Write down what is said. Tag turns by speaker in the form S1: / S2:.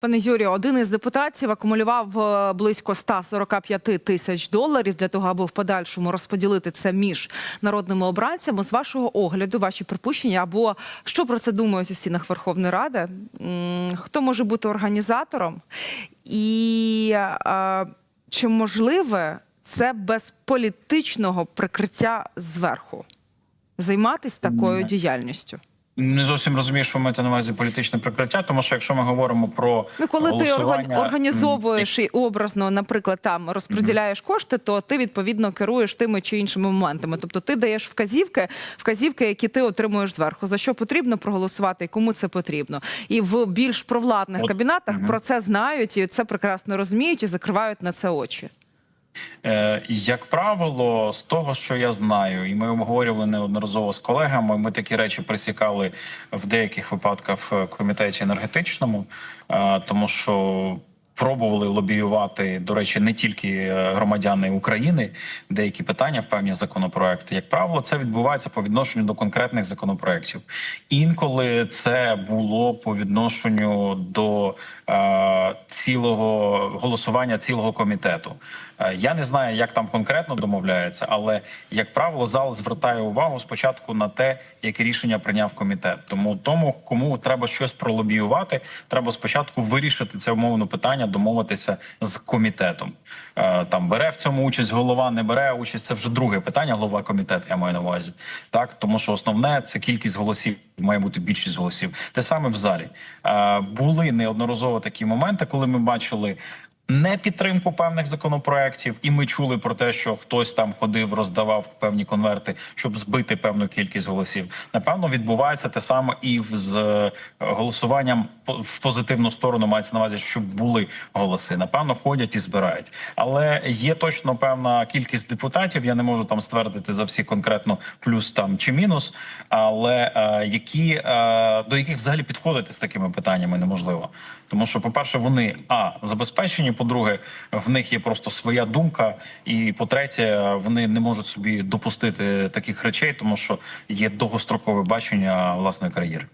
S1: Пане Юрію, один із депутатів акумулював е, близько 145 тисяч доларів для того, аби в подальшому розподілити це між народними обранцями. З вашого огляду, ваші припущення або що про це думають у стінах Верховної Ради? Хто може бути організатором? І е, чи можливе це без політичного прикриття зверху? Займатися такою
S2: Ні.
S1: діяльністю?
S2: Не зовсім розумію, що маєте на увазі політичне прикриття, тому що якщо ми говоримо про
S1: Ну, коли ти
S2: голосування,
S1: органі- організовуєш і образно, наприклад, там розподіляєш кошти, то ти відповідно керуєш тими чи іншими моментами. Тобто ти даєш вказівки, вказівки, які ти отримуєш зверху. За що потрібно проголосувати і кому це потрібно. І в більш провладних
S2: От,
S1: кабінетах
S2: мгм.
S1: про це знають і це прекрасно розуміють і закривають на це очі.
S2: Е, Як правило, з того, що я знаю, і ми обговорювали неодноразово з колегами. Ми такі речі присікали в деяких випадках в комітеті енергетичному, е, тому що. Пробували лобіювати, до речі, не тільки е, громадяни України, деякі питання в певні законопроекти. Як правило, це відбувається по відношенню до конкретних законопроєктів. Інколи це було по відношенню до е, цілого голосування цілого комітету. Е, Я не знаю, як там конкретно домовляється, але як правило, зал звертає увагу спочатку на те, яке рішення прийняв комітет. Тому тому, кому треба щось пролобіювати, треба спочатку вирішити це умовне питання, домовитися з комітетом. Е, Там бере в цьому участь голова, не бере участь. Це вже друге питання. Голова комітету, я маю на увазі. Так, тому що основне це кількість голосів. Має бути більшість голосів. Те саме в залі Е, були неодноразово такі моменти, коли ми бачили не підтримку певних законопроєктів, і ми чули про те, що хтось там ходив, роздавав певні конверти, щоб збити певну кількість голосів. Напевно, відбувається те саме і з е, голосуванням по- в позитивну сторону. Мається на увазі, щоб були голоси. Напевно, ходять і збирають. Але є точно певна кількість депутатів. Я не можу там ствердити за всі конкретно плюс там чи мінус, але е, які е, до яких взагалі підходити з такими питаннями неможливо. Тому що, по-перше, вони а забезпечені. По-друге, в них є просто своя думка. І по-третє, вони не можуть собі допустити таких речей, тому що є довгострокове бачення власної кар'єри.